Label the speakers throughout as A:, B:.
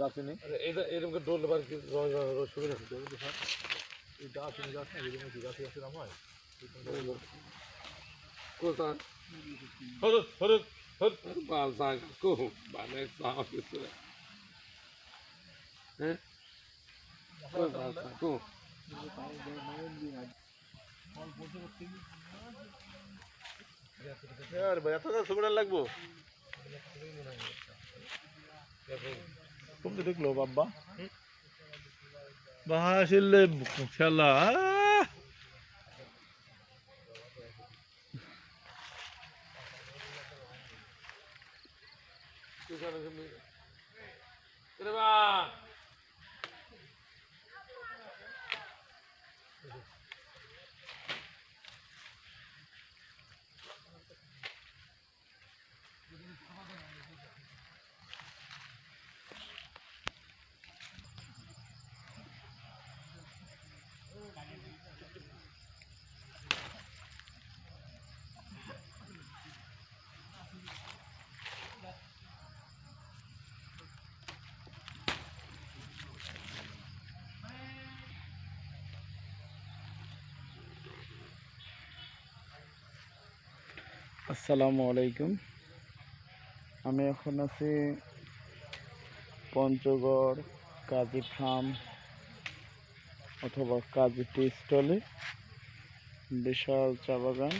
A: দাসিনি
B: এটা এরকম করে ডোল বার কি সুবিধা আছে তো স্যার এই দাসিনি গাছ না এরকম কি গাছ গাছের নাম হয়
A: কোথায়
B: হরুদ হরুদ হরুদ
A: বালসা কো মানে সাহস কিছু হ্যাঁ কো বালসা কো
B: আর ভাই তুমি দেখল বাব্বা। বাহাসিলে খেলা।
C: আসসালামু আলাইকুম। আমি এখন আছি পঞ্চগড় কাজী ফার্ম অথবা কাজী টি স্টলে, বিশাল চা বাগান।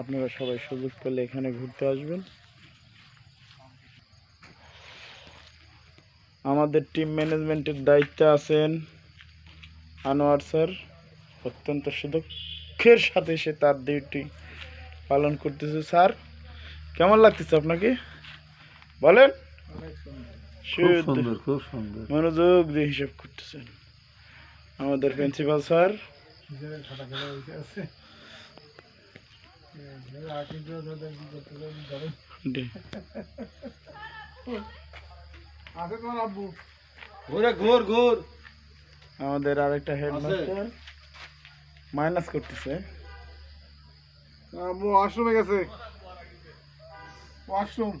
C: আপনারা সবাই সুযোগ পেলে এখানে ঘুরতে আসবেন। আমাদের টিম ম্যানেজমেন্টের দায়িত্বে আছেন আনোয়ার স্যার, অত্যন্ত সুদক্ষের সাথে সে তার ডিউটি পালন করতেছে। স্যার কেমন লাগতেছে আপনাকে? বলেন।
A: খুব সুন্দর
C: মনোযোগ দিয়ে হিসাব করতেছেন। আমাদের প্রিন্সিপাল স্যার। জি।
A: ঘুরে ঘুর ঘুর।
C: আমাদের আরেকটা হেডমাস্টার। মাইনাস করতেছে
B: ওয়াশরুমে গেছে ওয়াশরুম